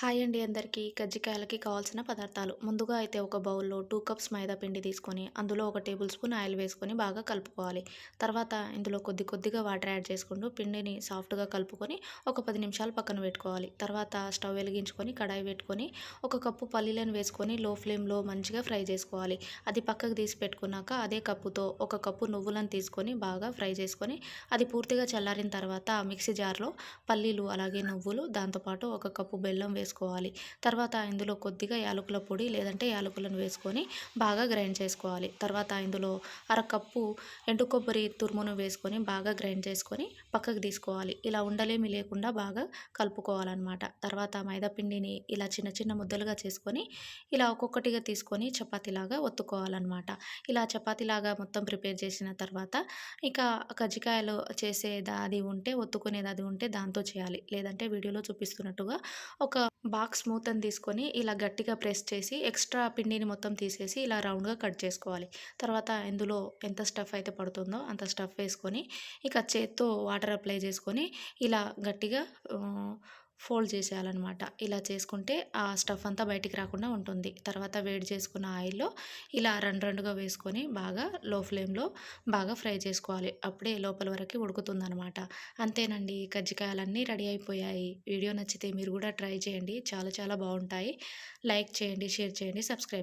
Hi అండి అందరికీ. కజ్జికాయలకి కావాల్సిన పదార్థాలు. ముందుగా అయితే ఒక బౌల్లో టూ కప్స్ మైదా పిండి తీసుకొని అందులో ఒక టేబుల్ స్పూన్ ఆయిల్ వేసుకొని బాగా కలుపుకోవాలి. తర్వాత ఇందులో కొద్ది కొద్దిగా వాటర్ యాడ్ చేసుకుంటూ పిండిని సాఫ్ట్గా కలుపుకొని ఒక పది నిమిషాలు పక్కన పెట్టుకోవాలి. తర్వాత స్టవ్ వెలిగించుకొని కడాయి పెట్టుకొని ఒక కప్పు పల్లీలను వేసుకొని లో ఫ్లేమ్లో మంచిగా ఫ్రై చేసుకోవాలి. అది పక్కకు తీసి పెట్టుకున్నాక అదే కప్పుతో ఒక కప్పు నువ్వులను తీసుకొని బాగా ఫ్రై చేసుకొని అది పూర్తిగా చల్లారిన తర్వాత మిక్సీ జార్లో పల్లీలు అలాగే నువ్వులు దాంతోపాటు ఒక కప్పు బెల్లం వేసుకొని వేసుకోవాలి. తర్వాత ఇందులో కొద్దిగా యాలకుల పొడి లేదంటే యాలకులను వేసుకొని బాగా గ్రైండ్ చేసుకోవాలి. తర్వాత ఇందులో అరకప్పు ఎండు కొబ్బరి తురుమును వేసుకొని బాగా గ్రైండ్ చేసుకొని పక్కకు తీసుకోవాలి. ఇలా ఉండలేమి లేకుండా బాగా కలుపుకోవాలన్నమాట. తర్వాత మైదాపిండిని ఇలా చిన్న చిన్న ముద్దలుగా చేసుకొని ఇలా ఒక్కొక్కటిగా తీసుకొని చపాతీలాగా ఒత్తుకోవాలన్నమాట. ఇలా చపాతీలాగా మొత్తం ప్రిపేర్ చేసిన తర్వాత ఇక కజ్జికాయలు చేసేది అది ఉంటే ఒత్తుకునేది అది ఉంటే దాంతో చేయాలి. లేదంటే వీడియోలో చూపిస్తున్నట్టుగా ఒక బాక్స్ మూతను తీసుకొని ఇలా గట్టిగా ప్రెస్ చేసి ఎక్స్ట్రా పిండిని మొత్తం తీసేసి ఇలా రౌండ్గా కట్ చేసుకోవాలి. తర్వాత ఇందులో ఎంత స్టఫ్ అయితే పడుతుందో అంత స్టఫ్ వేసుకొని ఇక చేత్తో వాటర్ అప్లై చేసుకొని ఇలా గట్టిగా ఫోల్డ్ చేసేయాలన్నమాట. ఇలా చేసుకుంటే ఆ స్టఫ్ అంతా బయటికి రాకుండా ఉంటుంది. తర్వాత వేడి చేసుకున్న ఆయిల్లో ఇలా రెండు రెండుగా వేసుకొని బాగా లో ఫ్లేమ్లో బాగా ఫ్రై చేసుకోవాలి. అప్పుడే లోపల వరకు ఉడుకుతుందనమాట అంతేనండి కజ్జికాయలన్నీ రెడీ అయిపోయాయి. వీడియో నచ్చితే మీరు కూడా ట్రై చేయండి. చాలా చాలా బాగుంటాయి. లైక్ చేయండి షేర్ చేయండి సబ్స్క్రైబ్